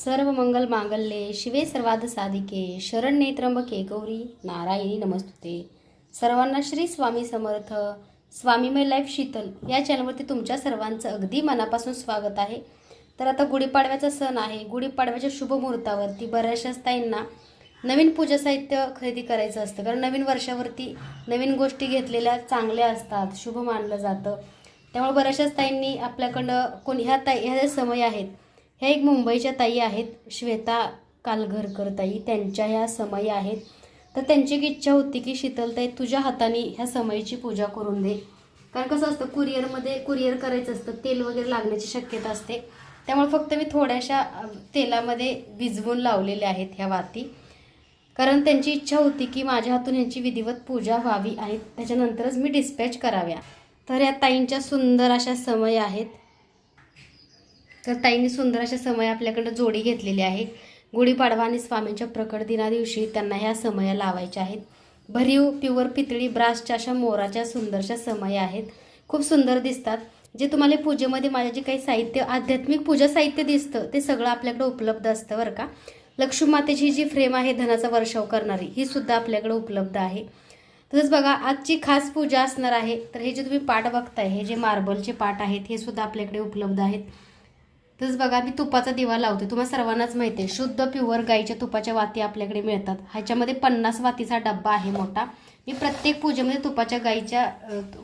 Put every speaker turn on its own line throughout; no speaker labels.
सर्व मंगल मांगल्ये शिवे सर्वाध साधिके शरण्ये त्र्यंबके गौरी नारायणी नमस्तुते. सर्वांना श्री स्वामी समर्थ. स्वामीमय लाईफ शीतल या चॅनलवरती तुमच्या सर्वांचं अगदी मनापासून स्वागत आहे. तर आता गुढीपाडव्याचा सण आहे. गुढीपाडव्याच्या शुभ मुहूर्तावरती बऱ्याचशा ताईंना नवीन पूजा साहित्य खरेदी करायचं असतं. कारण नवीन वर्षावरती नवीन गोष्टी घेतलेल्या चांगल्या असतात. शुभ मानलं जातं. त्यामुळे बऱ्याचशाच ताईंनी आपल्याकडं कोण ह्या ताई ह्या ज्या समय आहेत ह्या एक मुंबईच्या ताई आहेत श्वेता कालघरकर ताई. त्यांच्या ह्या समयी आहेत. तर त्यांची एक इच्छा होती की शीतलताई तुझ्या हाताने ह्या समयीची पूजा करून दे. कारण कसं असतं कुरिअरमध्ये कुरिअर करायचं असतं तेल वगैरे लागण्याची शक्यता असते. त्यामुळे फक्त मी थोड्याशा तेलामध्ये भिजवून लावलेल्या आहेत ह्या वाती. कारण त्यांची इच्छा होती की माझ्या हातून यांची विधिवत पूजा व्हावी आणि त्याच्यानंतरच मी डिस्पॅच कराव्या. तर या ताईंच्या सुंदर अशा समय आहेत. तर ताईंनी सुंदर अशा समय आपल्याकडं जोडी घेतलेली आहे गुढीपाडवा आणि स्वामींच्या प्रकट दिना दिवशी त्यांना ह्या समया लावायच्या आहेत. भरीव प्युअर पितळी ब्रासच्या अशा मोराच्या सुंदरशा समया आहेत. खूप सुंदर दिसतात. जे तुम्हाला पूजेमध्ये माझ्या जे काही साहित्य आध्यात्मिक पूजा साहित्य दिसतं ते सगळं आपल्याकडे उपलब्ध असतं बरं का. लक्ष्मी मातेची जी फ्रेम आहे धनाचा वर्षाव करणारी ही सुद्धा आपल्याकडे उपलब्ध आहे. तसंच बघा आजची खास पूजा असणार आहे. तर हे जे तुम्ही पाट बघताय हे जे मार्बलचे पाट आहेत हे सुद्धा आपल्याकडे उपलब्ध आहेत. तसंच बघा मी तुपाचा दिवा लावते. तुम्हाला सर्वांनाच माहिती आहे शुद्ध प्युअर गाईच्या तुपाच्या वाती आपल्याकडे मिळतात. ह्याच्यामध्ये पन्नास वातीचा डब्बा आहे मोठा. मी प्रत्येक पूजेमध्ये तुपाच्या गाईच्या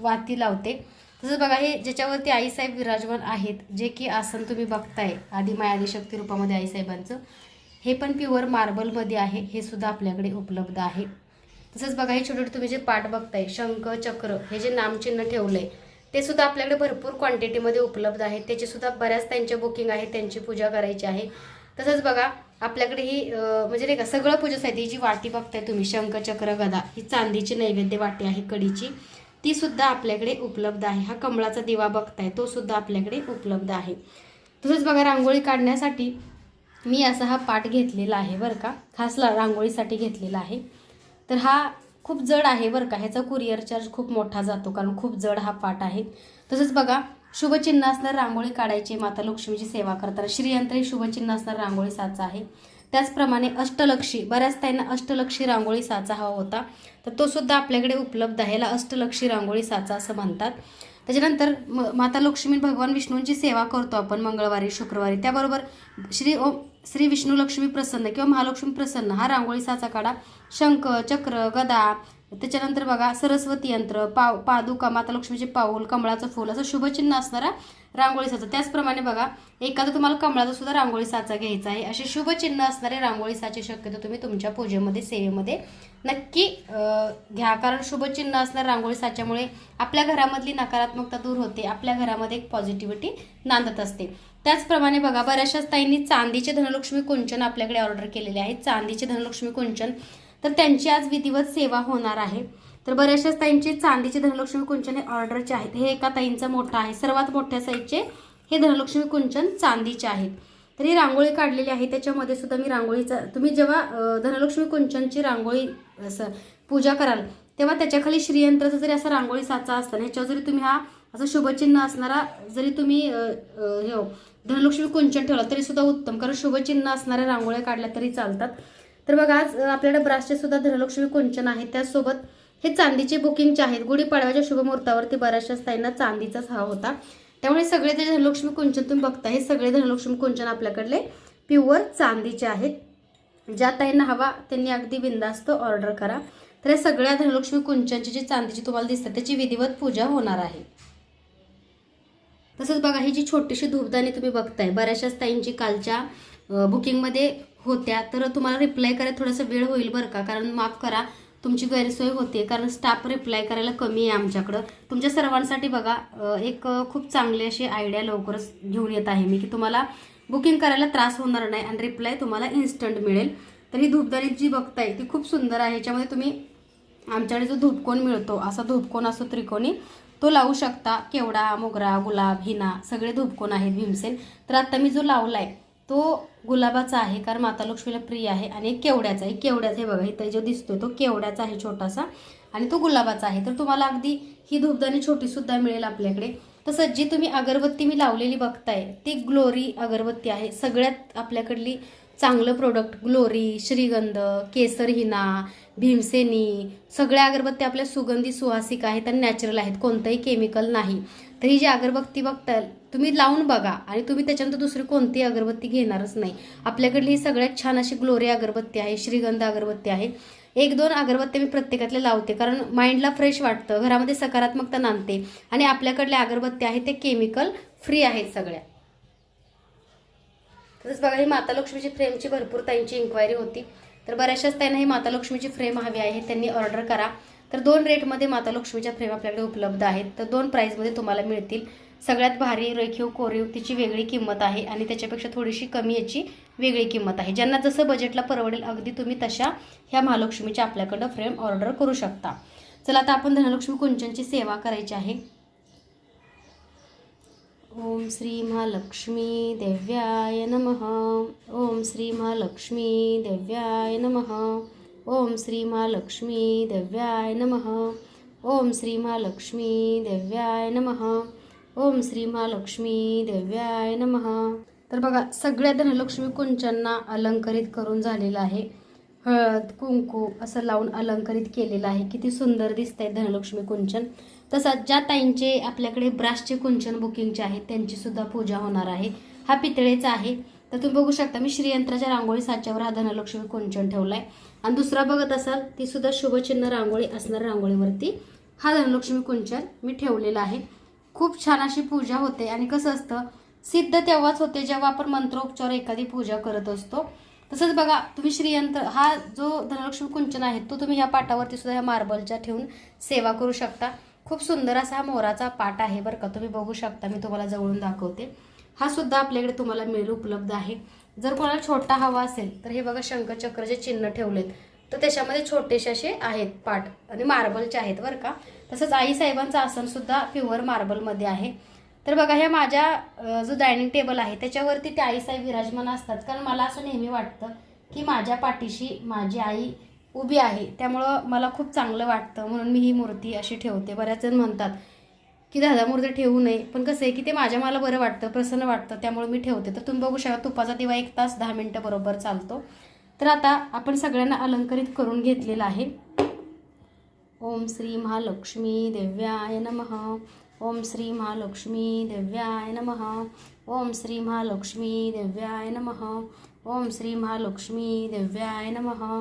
वाती लावते. तसंच बघा हे ज्याच्यावरती आईसाहेब विराजमान आहेत जे की आसन तुम्ही बघताय आधी मायादिशक्ती रूपामध्ये आईसाहेबांचं हे पण प्युअर मार्बलमध्ये आहे. हे सुद्धा आपल्याकडे उपलब्ध आहे. तसंच बघा हे छोटे छोटे तुम्ही जे पाठ बघताय शंख चक्र हे जे नामचिन्ह ठेवलं आहे ते सुद्धा आपल्याकडे भरपूर क्वांटिटीमध्ये उपलब्ध आहे त्याचीसुद्धा बऱ्याच त्यांच्या बुकिंग आहे त्यांची पूजा करायची आहे. तसंच बघा आपल्याकडे ही म्हणजे नाही का सगळं पूजा साहित्य जी वाटी बघताय तुम्ही शंखचक्र गदा ही चांदीची नैवेद्य वाटी आहे कडीची. ती सुद्धा आपल्याकडे उपलब्ध आहे. हा कमळाचा दिवा बघताय तो सुद्धा आपल्याकडे उपलब्ध आहे. तसंच बघा रांगोळी काढण्यासाठी मी असा हा पाट घेतलेला आहे बरं का. खास रांगोळीसाठी घेतलेला आहे. तर हा खूप जड आहे बरं का. ह्याचा कुरिअर चार्ज खूप मोठा जातो कारण खूप जड हा पाट आहे. तसंच बघा शुभचिन्ह असणार रांगोळी काढायची माता लक्ष्मीची सेवा करताना. श्रीयंत्र हे शुभचिन्ह असणार रांगोळी साचा आहे. त्याचप्रमाणे अष्टलक्षी बऱ्याच त्यांना अष्टलक्षी रांगोळी साचा हवा होता. तर तो सुद्धा आपल्याकडे उपलब्ध आहे. याला अष्टलक्षी रांगोळी साचा असं म्हणतात. त्याच्यानंतर म माता लक्ष्मी भगवान विष्णूंची सेवा करतो आपण मंगळवारी शुक्रवारी. त्याबरोबर श्री ओम श्री विष्णू लक्ष्मी प्रसन्न किंवा महालक्ष्मी प्रसन्न हा रांगोळी साचा काढा शंख चक्र गदा त्याच्यानंतर बघा सरस्वती यंत्र पाव पादुका माता लक्ष्मीचे पाऊल कमळाचं फूल असं शुभचिन्ह असणारा रांगोळी साचा. त्याचप्रमाणे बघा एखादा तुम्हाला कमळाचा सुद्धा रांगोळी साचा घ्यायचा आहे. असे शुभचिन्ह असणारे रांगोळी साचे शक्यतो तुम्ही तुमच्या पूजेमध्ये सेवेमध्ये नक्की घ्या. कारण शुभचिन्ह असणाऱ्या रांगोळी साच्यामुळे आपल्या घरामधली नकारात्मकता दूर होते. आपल्या घरामध्ये एक पॉझिटिव्हिटी नांदत असते. त्याचप्रमाणे बघा बऱ्याचशाच ताईंनी चांदीचे धनलक्ष्मी कुंचन आपल्याकडे ऑर्डर केलेले आहेत. चांदीचे धनलक्ष्मी कुंचन. तर त्यांची आज विधिवत सेवा होणार आहे. तर बऱ्याचशाच ताईंचे चांदीचे धनलक्ष्मी कुंचन हे ऑर्डरचे आहेत. हे एका ताईंचा मोठा आहे. सर्वात मोठ्या साईजचे हे धनलक्ष्मी कुंचन चांदीचे आहेत. तर ही रांगोळी काढलेली आहे. त्याच्यामध्ये सुद्धा मी रांगोळीचा तुम्ही जेव्हा धनलक्ष्मी कुंचनची रांगोळी असं पूजा कराल तेव्हा त्याच्याखाली श्रीयंत्राचा जरी असा रांगोळी साचा असताना ह्याच्यावर जरी तुम्ही हा असं शुभचिन्ह असणारा जरी तुम्ही हे हो, धनलक्ष्मी कुंचन ठेवला? तरी सुद्धा उत्तम. कारण शुभचिन्ह असणाऱ्या रांगोळ्या काढल्या तरी चालतात. तर बघा आज आपल्याकडे ब्रासचे सुद्धा धनलक्ष्मी कुंचन आहे त्याचसोबत हे चांदीचे बुकिंगचे आहेत गुढीपाडव्याच्या शुभमुहूर्तावरती बऱ्याचशा ताईंना चांदीचाच हा होता. त्यामुळे सगळे ते धनलक्ष्मी कुंचन तुम्ही बघता? हे सगळे धनलक्ष्मी कुंचन आपल्याकडले? प्युअर चांदीचे आहेत. ज्या ताईंना हवा त्यांनी अगदी बिंदास्त ऑर्डर करा. तर या सगळ्या धनलक्ष्मी कुंचनची जी चांदीची तुम्हाला दिसतात त्याची विधिवत पूजा होणार आहे. तसंच बघा ही जी छोटीशी धूपदाणी तुम्ही बघताय बऱ्याचशाच ताईंची कालच्या बुकिंगमध्ये होत्या. तर तुम्हाला रिप्लाय करायला थोडासा वेळ होईल बरं का? कारण माफ करा तुमची गैरसोय होते. कारण स्टाफ रिप्लाय करायला कमी आहे आमच्याकडं. तुमच्या सर्वांसाठी बघा एक खूप चांगली अशी आयडिया लवकरच घेऊन येत आहे मी की तुम्हाला बुकिंग करायला त्रास होणार नाही आणि रिप्लाय तुम्हाला इन्स्टंट मिळेल. तर ही धूपदाणी जी बघताय ती खूप सुंदर आहे. याच्यामध्ये तुम्ही आमच्याकडे जो धूपकोन मिळतो असा धूपकोन असतो त्रिकोणी तो लावू शकता. केवडा मोगरा गुलाब हिना सगळे धुपकोन आहेत भीमसेन. तर आत्ता मी जो लावला आहे तो गुलाबाचा आहे कारण माता लक्ष्मीला प्रिय आहे आणि एक केवड्याचा आहे. केवड्याचा हे बघा इथं जो दिसतोय तो केवड्याचा आहे छोटासा आणि तो गुलाबाचा आहे. तर तुम्हाला अगदी ही धूपदाणी छोटीसुद्धा मिळेल आपल्याकडे. तसंच जी तुम्ही अगरबत्ती मी लावलेली बघताय ती ग्लोरी अगरबत्ती आहे. सगळ्यात आपल्याकडली चांगलं प्रोडक्ट ग्लोरी श्रीगंध केसर हिना भीमसेनी सगळ्या अगरबत्ती आपल्या सुगंधी सुहासिक आहेत आणि नॅचरल आहेत. कोणतंही केमिकल नाही. तर ही जी अगरबत्ती बघताल तुम्ही लावून बघा आणि तुम्ही त्याच्यानंतर दुसरी कोणतीही अगरबत्ती घेणारच नाही. आपल्याकडली ही सगळ्यात छान अशी ग्लोरी अगरबत्ती आहे श्रीगंध अगरबत्ती आहे. एक दोन अगरबत्त्या मी प्रत्येकातले लावते कारण माइंडला फ्रेश वाटतं घरामध्ये सकारात्मकता नांदते आणि आपल्याकडल्या अगरबत्त्या आहेत ते केमिकल फ्री आहेत सगळ्या. तसंच बघा ही माता लक्ष्मीची फ्रेमची भरपूर त्यांची इन्क्वायरी होती. तर बऱ्याचशाच त्यांना ही माता लक्ष्मीची फ्रेम हवी आहे त्यांनी ऑर्डर करा. तर दोन रेटमध्ये माता लक्ष्मीच्या फ्रेम आपल्याकडे उपलब्ध आहेत. तर दोन प्राईजमध्ये तुम्हाला मिळतील. सगळ्यात भारी रेखीव कोरीव तिची वेगळी किंमत आहे आणि त्याच्यापेक्षा थोडीशी कमी याची वेगळी किंमत आहे. ज्यांना जसं बजेटला परवडेल अगदी तुम्ही तशा ह्या महालक्ष्मीच्या आपल्याकडं फ्रेम ऑर्डर करू शकता. चला आता आपण धनलक्ष्मी कुंचनची सेवा करायची आहे. ओम श्री महालक्ष्मी देव्याय नमः। ओम श्री महालक्ष्मी देव्याय नमः। ओम श्री महालक्ष्मी देव्याय नमः। ओम श्री महालक्ष्मी देव्याय नमः। ओम श्री महालक्ष्मी देव्याय नमः। तर बघा सगळ्या धनलक्ष्मी कुंचांना अलंकरित करून झालेलं आहे. हळद कुंकू असं लावून अलंकरित केलेलं आहे. किती सुंदर दिसत आहे धनलक्ष्मी कुंचन. तसंच ज्या ताईंचे आपल्याकडे ब्रासचे कुंचन बुकिंगचे आहेत त्यांचीसुद्धा पूजा होणार आहे. हा पितळेचा आहे. तर तुम्ही बघू शकता मी श्रीयंत्राच्या रांगोळी साच्यावर हा धनलक्ष्मी कुंचन ठेवला आहे आणि दुसरा बघत असाल ती सुद्धा शुभचिन्ह रांगोळी असणार रांगोळीवरती हा धनलक्ष्मी कुंचन मी ठेवलेला आहे. खूप छान अशी पूजा होते आणि कसं असतं सिद्ध तेव्हाच होते जेव्हा आपण मंत्रोपचार एखादी पूजा करत असतो. तसंच बघा तुम्ही श्रीयंत्र हा जो धनलक्ष्मी कुंचन आहे तो तुम्ही ह्या पाटावरती सुद्धा ह्या मार्बलच्या ठेवून सेवा करू शकता. खूप सुंदर असा हा मोराचा पाट आहे बरं का. तुम्ही बघू शकता मी तुम्हाला जवळून दाखवते. हा सुद्धा आपल्याकडे तुम्हाला मिळू उपलब्ध आहे. जर कोणाला छोटा हवा असेल तर हे बघा शंखचक्रचे चिन्ह ठेवलेत. तर त्याच्यामध्ये छोटेसे असे आहेत पाट आणि मार्बलचे आहेत बरं का. तसंच आईसाहेबांचा आसनसुद्धा प्युअर मार्बलमध्ये आहे. तर बघा ह्या माझ्या जो डायनिंग टेबल आहे त्याच्यावरती ते आईसाहेब विराजमान असतात. कारण मला असं नेहमी वाटतं की माझ्या पाठीशी माझी आई उभी आहे. त्यामुळं मला खूप चांगलं वाटतं. म्हणून मी ही मूर्ती अशी ठेवते. बऱ्याच जण म्हणतात की दादा मूर्ती ठेवू नये. पण कसं आहे की ते माझ्या मला बरं वाटतं प्रसन्न वाटतं. त्यामुळे मी ठेवते. तर तुम्ही बघू शकता तुपाचा दिवा एक तास दहा मिनटं बरोबर चालतो. तर आता आपण सगळ्यांना अलंकरित करून घेतलेलं आहे. ओम श्री महालक्ष्मी देव्याय नमः. ओम श्री महालक्ष्मी देव्याय नमः. ओम श्री महालक्ष्मी देव्याय नमः. ओम श्री महालक्ष्मी देव्याय नमः.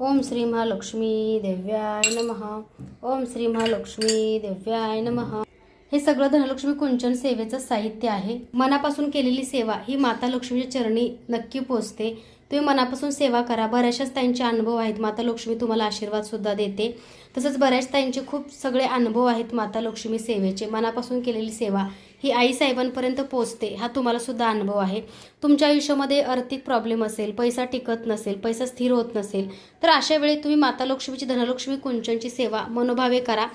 ओम श्री महालक्ष्मी देव्याय नम. ओम श्री महालक्ष्मी देव्याय नम. हे सगळं धनलक्ष्मी कुंचन सेवेचं साहित्य आहे. मनापासून केलेली सेवा ही माता लक्ष्मीच्या चरणी नक्की पोचते. तुम्ही मनापासून सेवा करा. बऱ्याचशाच त्यांचे अनुभव आहेत. माता लक्ष्मी तुम्हाला आशीर्वाद सुद्धा देते. तसंच बऱ्याच ताईंचे खूप सगळे अनुभव आहेत माता लक्ष्मी सेवेचे. मनापासून केलेली सेवा ही आई साहेबांपर्यंत पोचते हा तुम्हाला सुद्धा अनुभव आहे. तुमच्या आयुष्यामध्ये आर्थिक प्रॉब्लेम असेल पैसा टिकत नसेल पैसा स्थिर होत नसेल तर अशा वेळी तुम्ही माता लक्ष्मीची धनलक्ष्मी कुंचनची सेवा मनोभावे करा.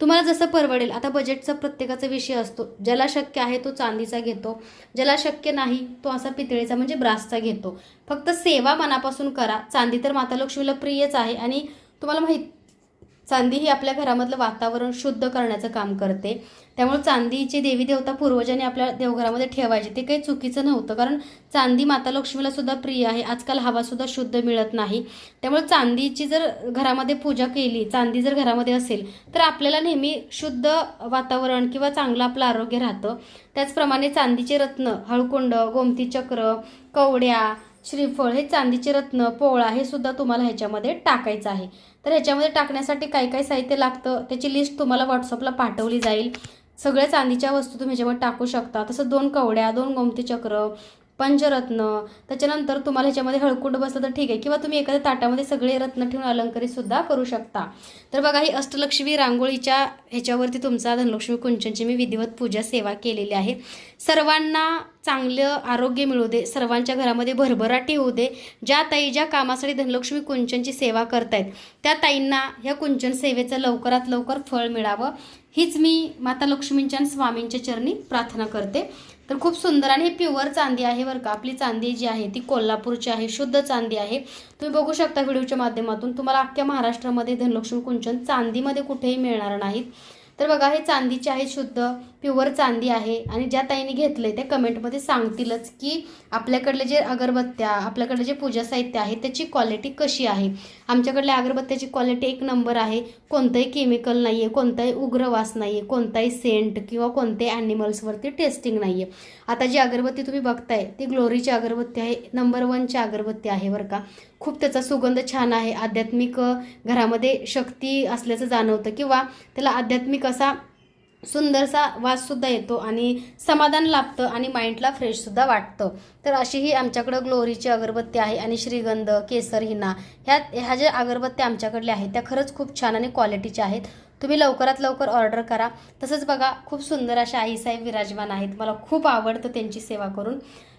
तुम्हाला जसं परवडेल आता बजेटचा प्रत्येकाचा विषय असतो. ज्याला शक्य आहे तो चांदीचा घेतो. ज्याला शक्य नाही तो असा पितळेचा म्हणजे ब्रासचा घेतो. फक्त सेवा मनापासून करा. चांदी तर माता लक्ष्मीला प्रियच आहे आणि तुम्हाला माहीत चांदी ही आपल्या घरामधलं वातावरण शुद्ध करण्याचं काम करते. त्यामुळे चांदीची देवी देवता पूर्वजांनी आपल्या देवघरामध्ये ठेवायची. ते काही चुकीचं नव्हतं कारण चांदी माता लक्ष्मीला सुद्धा प्रिय आहे. आजकाल हवासुद्धा शुद्ध मिळत नाही. त्यामुळे चांदीची जर घरामध्ये पूजा केली चांदी जर घरामध्ये असेल तर आपल्याला नेहमी शुद्ध वातावरण किंवा चांगलं आपलं आरोग्य राहतं. त्याचप्रमाणे चांदीचे रत्न हळकुंड गोमती चक्र कवड्या श्रीफळ हे चांदीचे रत्न पोळा हे सुद्धा तुम्हाला ह्याच्यामध्ये टाकायचं आहे. तर ह्याच्यामध्ये टाकण्यासाठी काय काय साहित्य लागतं त्याची लिस्ट तुम्हाला व्हॉट्सअपला पाठवली जाईल. सगळ्या चांदीच्या वस्तू तुम्ही ह्याच्यामध्ये टाकू शकता. तसं दोन कवड्या दोन गोमती चक्र पंचरत्न त्याच्यानंतर तुम्हाला ह्याच्यामध्ये हळकुंड बसलं तर ठीक आहे. किंवा तुम्ही एखाद्या ताटामध्ये सगळे रत्न ठेवून अलंकारित सुद्धा करू शकता. तर बघा ही अष्टलक्ष्मी रांगोळीच्या ह्याच्यावरती तुमचा धनलक्ष्मी कुंचनची मी विधिवत पूजा सेवा केलेली आहे. सर्वांना चांगलं आरोग्य मिळू दे सर्वांच्या घरामध्ये भरभराटी होऊ दे. ज्या ताई ज्या कामासाठी धनलक्ष्मी कुंचनची सेवा करतायत त्या ताईंना ह्या कुंचन सेवेचं लवकरात लवकर फळ मिळावं. हीच मी माता लक्ष्मींच्या आणि स्वामींच्या चरणी प्रार्थना करते. तर खूप सुंदर आणि हे प्युअर चांदी आहे बरं का. आपली चांदी जी आहे ती कोल्हापूरची आहे शुद्ध चांदी आहे. तुम्ही बघू शकता व्हिडिओच्या माध्यमातून तुम्हाला अख्ख्या महाराष्ट्रामध्ये धनलक्ष्मी कुंचन चांदीमध्ये कुठेही मिळणार नाहीत. तर बघा हे चांदीचे आहे शुद्ध प्युअर चांदी आहे आणि ज्या ताईने आहे त्या कमेंटमध्ये सांगतीलच की आपल्याकडले जे अगरबत्त्या आपल्याकडले जे पूजा साहित्य आहे त्याची क्वालिटी कशी आहे? आमच्याकडल्या अगरबत्त्याची क्वालिटी एक नंबर आहे. कोणतंही केमिकल नाही आहे कोणताही उग्र वास नाही आहे कोणताही सेंट किंवा कोणत्याही ॲनिमल्सवरती टेस्टिंग नाही आहे आता जी अगरबत्ती तुम्ही बघताय ती ग्लोरीची अगरबत्ती आहे नंबर वनची अगरबत्ती आहे बरं का. खूप त्याचा सुगंध छान आहे. आध्यात्मिक घरामध्ये शक्ती असल्याचं जाणवतं किंवा त्याला आध्यात्मिक असा सुंदरसा वाससुद्धा येतो आणि समाधान लाभतं आणि माइंडला फ्रेशसुद्धा वाटतं. तर अशी ही आमच्याकडं ग्लोरीची अगरबत्ती आहे आणि श्रीगंध केसर हिना ह्या ह्या ज्या अगरबत्त्या आमच्याकडल्या आहेत त्या खरंच खूप छान आणि क्वालिटीच्या आहेत. तुम्ही लवकरात लवकर ऑर्डर करा. तसंच बघा खूप सुंदर अशा आईसाहेब विराजमान आहेत. मला खूप आवडतं त्यांची सेवा करून.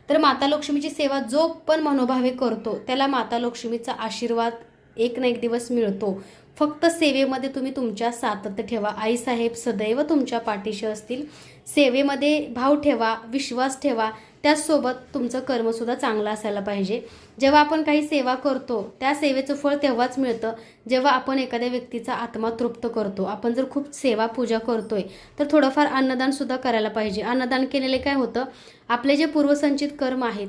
तर माता लक्ष्मीची सेवा जो पण मनोभावे करतो त्याला माता लक्ष्मीचा आशीर्वाद एक ना एक दिवस मिळतो. फक्त सेवेमध्ये तुम्ही तुमच्या सातत्य ठेवा. आईसाहेब सदैव तुमच्या पाठीशी असतील. सेवेमध्ये भाव ठेवा विश्वास ठेवा. त्याचसोबत तुमचं कर्मसुद्धा चांगलं असायला पाहिजे. जेव्हा आपण काही सेवा करतो त्या सेवेचं फळ तेव्हाच मिळतं. जेव्हा आपण एखाद्या व्यक्तीचा आत्मा तृप्त करतो आपण जर खूप सेवा पूजा करतोय तर थोडंफार अन्नदानसुद्धा करायला पाहिजे. अन्नदान केलेले काय होतं? आपले जे पूर्वसंचित कर्म आहेत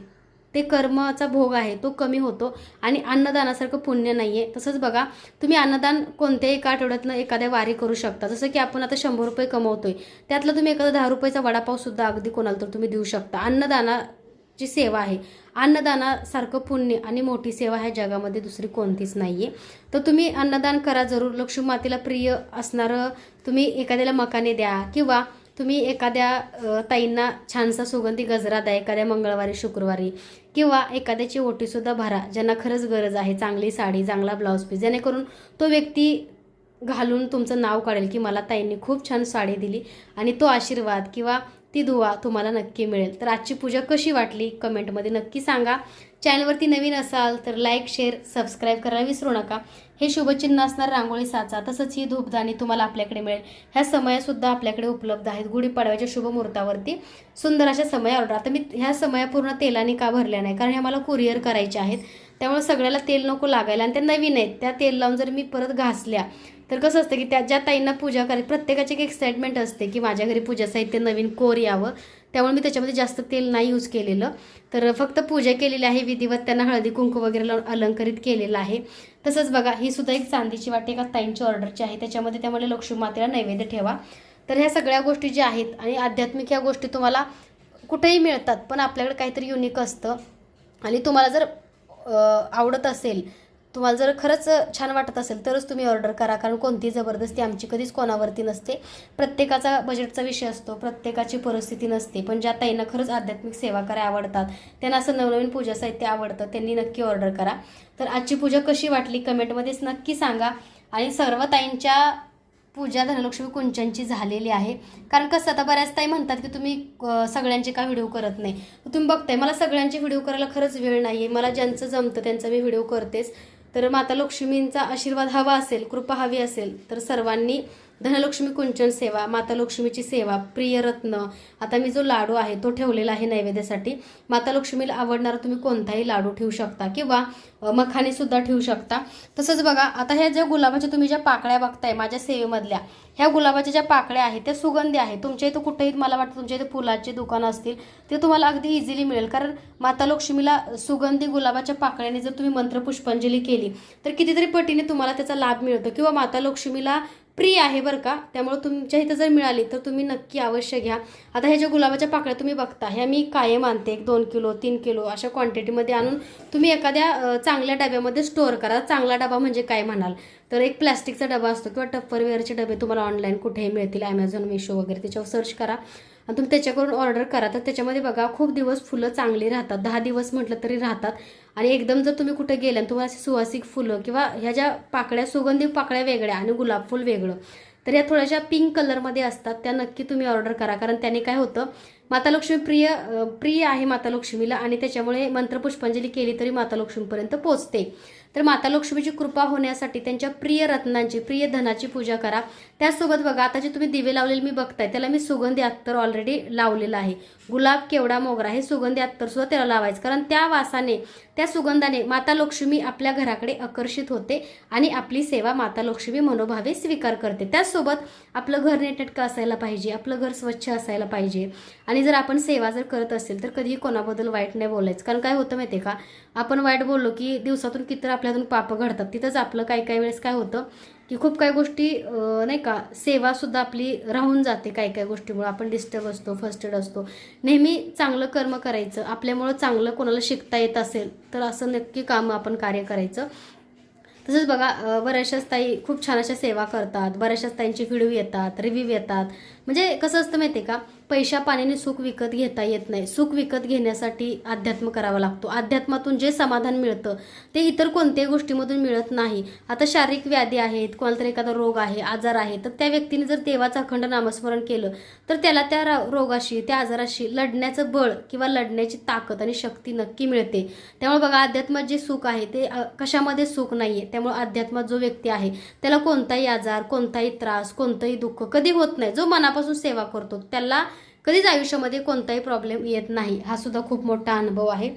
ते कर्माचा भोग आहे तो कमी होतो आणि अन्नदानासारखं पुण्य नाही आहे तसंच बघा तुम्ही अन्नदान कोणत्याही एका आठवड्यातनं एखाद्या वारी करू शकता. जसं की आपण आता शंभर रुपये कमवतोय त्यातलं तुम्ही एखादा दहा रुपयाचा वडापावसुद्धा अगदी कोणाला तर तुम्ही देऊ शकता. अन्नदानाची सेवा आहे. अन्नदानासारखं पुण्य आणि मोठी सेवा ह्या जगामध्ये दुसरी कोणतीच नाही आहे तर तुम्ही अन्नदान करा जरूर. लक्ष्मी मातेला प्रिय असणारं तुम्ही एखाद्याला मकाने द्या किंवा तुम्ही एखाद्या ताईंना छानसा सुगंधी गजरा द्या एखाद्या मंगळवारी शुक्रवारी. किंवा एखाद्याची ओटीसुद्धा भरा ज्यांना खरंच गरज आहे चांगली साडी चांगला ब्लाऊज पीस. जेणेकरून तो व्यक्ती घालून तुमचं नाव काढेल की मला ताईंनी खूप छान साडी दिली आणि तो आशीर्वाद किंवा ती दुवा तुम्हाला नक्की मिळेल. तर आजची पूजा कशी वाटली? कमेंटमध्ये नक्की सांगा. चॅनलवरती नवीन असाल तर लाईक शेअर सबस्क्राईब करायला विसरू नका. हे शुभचिन्ह असणार रांगोळी साचा तसंच ही धूपदाणी तुम्हाला आपल्याकडे मिळेल. ह्या समयासुद्धा आपल्याकडे उपलब्ध आहेत. गुढीपाडव्याच्या शुभ मुहूर्तावरती सुंदर अशा समय ऑर्डर आता मी ह्या समया पूर्ण तेलाने का भरल्या नाही? कारण ह्या मला कुरिअर करायच्या आहेत. त्यामुळे सगळ्याला तेल नको लागायला. आणि त्या नवीन आहेत. त्या तेल लावून जर मी परत घासल्या तर कसं असतं की त्या ज्या ताईंना पूजा करायची प्रत्येकाची एक एक्साइटमेंट असते की माझ्या घरी पूजा साहित्य नवीन कोर यावं. त्यामुळे मी त्याच्यामध्ये जास्त तेल नाही यूज केलेलं. तर फक्त पूजा केलेली आहे विधिवत त्यांना हळदी कुंकू वगैरे लावून अलंकरित केलेलं आहे. तसंच बघा ही सुद्धा एक चांदीची वाटी एका ताईंची ऑर्डरची आहे. त्याच्यामध्ये त्यामुळे लक्ष्मी मातेला नैवेद्य ठेवा. तर ह्या सगळ्या गोष्टी ज्या आहेत आणि आध्यात्मिक ह्या गोष्टी तुम्हाला कुठेही मिळतात पण आपल्याकडे काहीतरी युनिक असतं. आणि तुम्हाला जर आवडत असेल तुम्हाला जर खरंच छान वाटत असेल तरच तुम्ही ऑर्डर करा. कारण कोणती जबरदस्ती आमची कधीच कोणावरती नसते. प्रत्येकाचा बजेटचा विषय असतो प्रत्येकाची परिस्थिती नसते. पण ज्या ताईंना खरंच आध्यात्मिक सेवा करायला आवडतात त्यांना असं नवनवीन पूजा साहित्य आवडतं त्यांनी नक्की ऑर्डर करा. तर आजची पूजा कशी वाटली कमेंटमध्येच नक्की सांगा. आणि सर्व ताईंच्या पूजा धनलक्ष्मी कुंचनची झालेली आहे. कारण कसं आता बऱ्याच ताई म्हणतात की तुम्ही सगळ्यांचे का व्हिडिओ करत नाही. तुम्ही बघताय मला सगळ्यांचे व्हिडिओ करायला खरंच वेळ नाही आहे मला ज्यांचं जमतं त्यांचा मी व्हिडिओ करतेच. तर माता लक्ष्मींचा आशीर्वाद हवा असेल कृपा हवी असेल तर सर्वांनी धनलक्ष्मी कुंचन सेवा माता लक्ष्मीची सेवा प्रियरत्न. आता मी जो लाडू आहे तो ठेवलेला आहे नैवेद्यासाठी. माता लक्ष्मीला आवडणारा तुम्ही कोणताही लाडू ठेवू शकता किंवा मखानेसुद्धा मखाने सुद्धा ठेवू शकता. तसंच बघा आता ह्या ज्या गुलाबाच्या तुम्ही ज्या पाकळ्या बघताय माझ्या सेवेमधल्या ह्या गुलाबाच्या ज्या पाकळ्या आहेत त्या सुगंधी आहेत. तुमच्या इथं कुठेही मला वाटतं तुमच्या इथे फुलाचे दुकानं असतील ते तुम्हाला अगदी इझिली मिळेल. कारण माता लक्ष्मीला सुगंधी गुलाबाच्या पाकळ्याने जर तुम्ही मंत्र पुष्पांजली केली तर कितीतरी पटीने तुम्हाला त्याचा लाभ मिळतो. किंवा माता लक्ष्मीला प्रिय आहे बरं का? त्यामुळे तुमच्या इथं जर मिळाली तर तुम्ही नक्की अवश्य घ्या. आता ह्या ज्या गुलाबाच्या पाकळ्या तुम्ही बघता ह्या मी कायम आणते. एक दोन किलो तीन किलो अशा क्वांटिटीमध्ये आणून तुम्ही एखाद्या चांगल्या डब्यामध्ये स्टोअर करा. चांगला डबा म्हणजे काय म्हणाल? तर एक प्लॅस्टिकचा डबा असतो किंवा टप्परवेअरचे डबे तुम्हाला ऑनलाईन कुठेही मिळतील. ॲमेझॉन मिशो वगैरे त्याच्यावर सर्च करा. आणि तुम्ही त्याच्याकडून ऑर्डर करा. तर त्याच्यामध्ये बघा खूप दिवस फुलं चांगली राहतात. दहा दिवस म्हटलं तरी राहतात. आणि एकदम जर तुम्ही कुठे गेला आणि तुम्हाला असे सुवासिक फुलं किंवा ह्या ज्या पाकळ्या सुगंधी पाकळ्या वेगळ्या आणि गुलाब फुल वेगळं तर या थोड्याशा पिंक कलरमध्ये असतात. त्या नक्की तुम्ही ऑर्डर करा. कारण त्याने काय होतं माता लक्ष्मी प्रिय प्रिय आहे माता लक्ष्मीला आणि त्याच्यामुळे मंत्रपुष्पांजली केली तरी माता लक्ष्मीपर्यंत पोचते. तर माता लक्ष्मीची कृपा होण्यासाठी त्यांच्या प्रिय रत्नांची प्रिय धनाची पूजा करा. त्याचसोबत बघा आता जे तुम्ही दिवे लावलेले मी बघताय त्याला मी सुगंधी अत्तर ऑलरेडी लावलेलं आहे. गुलाब केवडा मोगरा हे सुगंधी अत्तर सुद्धा त्याला लावायचं. कारण त्या वासाने त्या सुगंधाने माता लक्ष्मी आपल्या घराकडे आकर्षित होते आणि आपली सेवा माता लक्ष्मी मनोभावे स्वीकार करते. त्याचसोबत आपलं घर नेटटकं असायला पाहिजे आपलं घर स्वच्छ असायला पाहिजे. आणि जर आपण सेवा जर करत असेल तर कधीही कोणाबद्दल वाईट नाही बोलायचं. कारण काय होतं माहिती आहे का? आपण वाईट बोललो की दिवसातून किती आपल्यातून पापं घडतात. तिथंच आपलं काही काही वेळेस काय होतं की खूप काही गोष्टी नाही का सेवासुद्धा आपली राहून जाते काही काही गोष्टीमुळे. आपण डिस्टर्ब असतो फर्स्टेड असतो. नेहमी चांगलं कर्म करायचं. आपल्यामुळं चांगलं कोणाला शिकता येत असेल तर असं नक्की काम आपण कार्य करायचं. तसंच बघा बऱ्याचशाच ताई खूप छान अशा सेवा करतात. बऱ्याचशाच ताईंचे व्हिडिओ येतात रिव्ह्यू येतात. म्हणजे कसं असतं माहिती आहे का? पैशा पाण्याने सुख विकत घेता येत नाही. सुख विकत घेण्यासाठी अध्यात्म करावा लागतो. अध्यात्मातून जे समाधान मिळतं ते इतर कोणत्याही गोष्टीमधून मिळत नाही. आता शारीरिक व्याधी आहेत कोणाला तरी एखादा रोग आहे आजार आहे तर त्या व्यक्तीने जर देवाचं अखंड नामस्मरण केलं तर त्याला त्या रा- रोगाशी त्या आजाराशी लढण्याचं बळ किंवा लढण्याची ताकद आणि शक्ती नक्की मिळते. त्यामुळे बघा अध्यात्मात जे सुख आहे ते कशामध्ये सुख नाही आहे त्यामुळे अध्यात्मात जो व्यक्ती आहे त्याला कोणताही आजार कोणताही त्रास कोणतंही दुःख कधी होत नाही. जो मनापासून सेवा करतो त्याला कधीच आयुष्यामध्ये कोणताही प्रॉब्लेम येत नाही. हा सुद्धा खूप मोठा अनुभव आहे.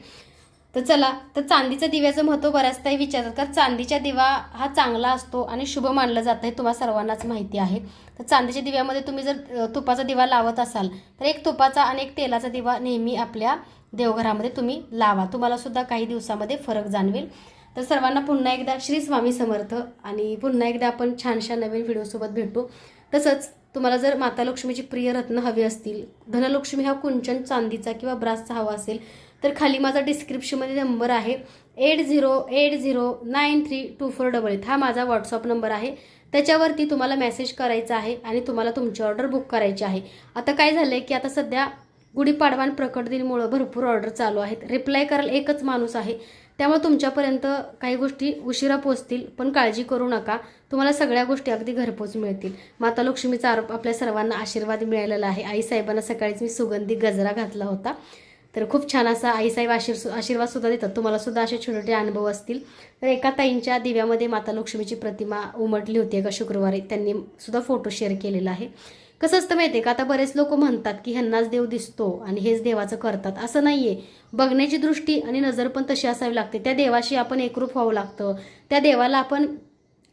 तर चला तर चांदीच्या दिव्याचं महत्त्व बऱ्याचदाही विचारतात. कारण चांदीच्या दिवा हा चांगला असतो आणि शुभ मानलं जातं हे तुम्हाला सर्वांनाच माहिती आहे. तर चांदीच्या दिव्यामध्ये तुम्ही जर तुपाचा दिवा लावत असाल तर एक तुपाचा आणि एक तेलाचा दिवा नेहमी आपल्या देवघरामध्ये तुम्ही लावा. तुम्हाला सुद्धा काही दिवसामध्ये फरक जाणवेल. तर सर्वांना पुन्हा एकदा श्री स्वामी समर्थ आणि पुन्हा एकदा आपण छानशा नवीन व्हिडिओसोबत भेटू. तसंच तुम्हाला जर माता लक्ष्मीची प्रिय रत्न हवी असतील धनलक्ष्मी हा कुंचन चांदीचा किंवा ब्रासचा हवा असेल तर खाली माझा डिस्क्रिप्शनमध्ये नंबर आहे eight zero eight zero nine three two four double eight हा माझा व्हॉट्सअप नंबर आहे. त्याच्यावरती तुम्हाला मेसेज करायचा आहे आणि तुम्हाला तुमची ऑर्डर बुक करायची आहे. आता काय झालं आहे की आता सध्या गुढीपाडवान प्रकट दिनमुळं भरपूर ऑर्डर चालू आहेत. रिप्लाय करायला एकच माणूस आहे. त्यामुळे तुमच्यापर्यंत काही गोष्टी उशिरा पोचतील पण काळजी करू नका. तुम्हाला सगळ्या गोष्टी अगदी घरपोच मिळतील. माता लक्ष्मीचा आरोप आपल्या सर्वांना आशीर्वाद मिळालेला आहे. आई साहेबांना सकाळीच मी सुगंधी गजरा घातला होता. तर खूप छान असा आईसाहेब आशीर् आशीर्वाद सुद्धा देतात. तुम्हाला सुद्धा असे छोटे छोटे अनुभव असतील. तर एका ताईंच्या दिव्यामध्ये माता लक्ष्मीची प्रतिमा उमटली होती एका शुक्रवारी. त्यांनी सुद्धा फोटो शेअर केलेला आहे. कसं असतं माहिती आहे का? आता बरेच लोक म्हणतात की ह्यांनाच देव दिसतो आणि हेच देवाचं करतात. असं नाही आहे बघण्याची दृष्टी आणि नजर पण तशी असावी लागते. त्या देवाशी आपण एकरूप व्हावं लागतं. त्या देवाला आपण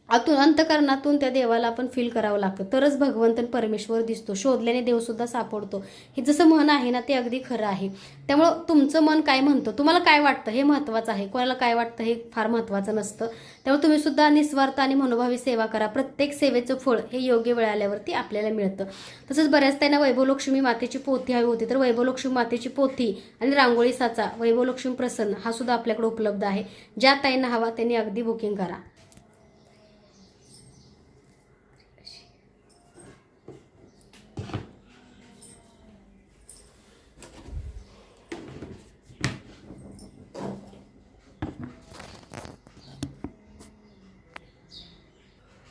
आतून अंतकरणातून त्या देवाला आपण फील करावं लागतं. तरच भगवंत परमेश्वर दिसतो. शोधल्याने देवसुद्धा सापडतो. हे जसं म्हण आहे ना ते अगदी खरं आहे. त्यामुळं तुमचं मन काय म्हणतं? तुम्हाला काय वाटतं? हे महत्त्वाचं आहे. कोणाला काय वाटतं? हे फार महत्त्वाचं नसतं. त्यामुळे तुम्ही सुद्धा निस्वार्थ आणि मनोभावी सेवा करा. प्रत्येक सेवेचं फळ हे योग्य वेळ आल्यावरती आपल्याला मिळतं. तसंच बऱ्याच त्यांना वैभवलक्ष्मी मातेची पोथी हवी होती तर वैभवलक्ष्मी मातेची पोथी आणि रांगोळी साचा वैभवलक्ष्मी प्रसन्न हा सुद्धा आपल्याकडे उपलब्ध आहे. ज्या ताईंना हवा त्यांनी अगदी बुकिंग करा.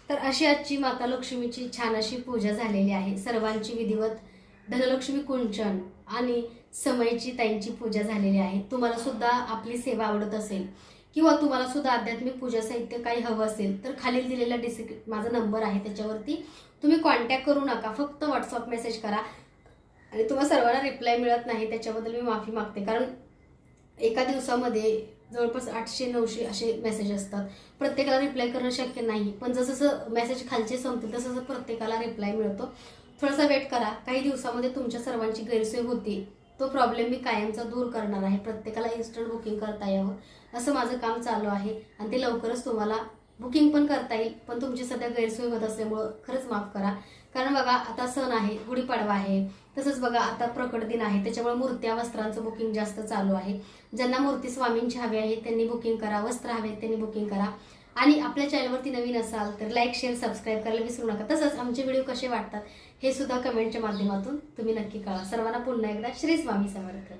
तर अशी आजची माता लक्ष्मीची छान अशी पूजा झालेली आहे. सर्वांची विधिवत धनलक्ष्मी कुंचन आणि समयची ताईंची पूजा झालेली आहे. तुम्हाला सुद्धा आपली सेवा आवडत असेल किंवा तुम्हाला सुद्धा आध्यात्मिक पूजा साहित्य काही हवं असेल तर खालील दिलेला डिस्क्रि माझा नंबर आहे त्याच्यावरती. तुम्ही कॉन्टॅक्ट करू नका. फक्त व्हॉट्सअप मेसेज करा. आणि तुम्हाला सर्वांना रिप्लाय मिळत नाही त्याच्याबद्दल मी माफी मागते. कारण एका दिवसामध्ये जवळपास आठशे नऊशे असे मेसेज असतात. प्रत्येकाला रिप्लाय करणं शक्य नाही. पण जसं जसं मेसेज खालचे संपतील तसं जसं प्रत्येकाला रिप्लाय मिळतो. थोडासा वेट करा. काही दिवसामध्ये तुमच्या सर्वांची गैरसोय होती. तो प्रॉब्लेम मी कायमचा दूर करणार आहे. प्रत्येकाला इन्स्टंट बुकिंग करता यावं. असं माझं काम चालू आहे. आणि ते लवकरच तुम्हाला बुकिंग पण करता येईल. पण तुमची सध्या गैरसोय होत असल्यामुळं खरंच माफ करा. कारण बघा आता सण आहे. गुढीपाडवा आहे. तसंच बघा आता प्रकट दिन आहे त्याच्यामुळे मूर्त्या वस्त्रांचं बुकिंग जास्त चालू आहे. ज्यांना मूर्ती स्वामींची हवी आहे त्यांनी बुकिंग करा वस्त्र हवे त्यांनी बुकिंग करा. आणि आपल्या चॅनलवरती नवीन असाल तर लाईक शेअर सबस्क्राईब करायला विसरू नका. तसंच आमचे व्हिडिओ कसे वाटतात हे सुद्धा कमेंटच्या माध्यमातून तुम्ही नक्की कळा सर्वांना पुन्हा एकदा श्री स्वामी समर्थ.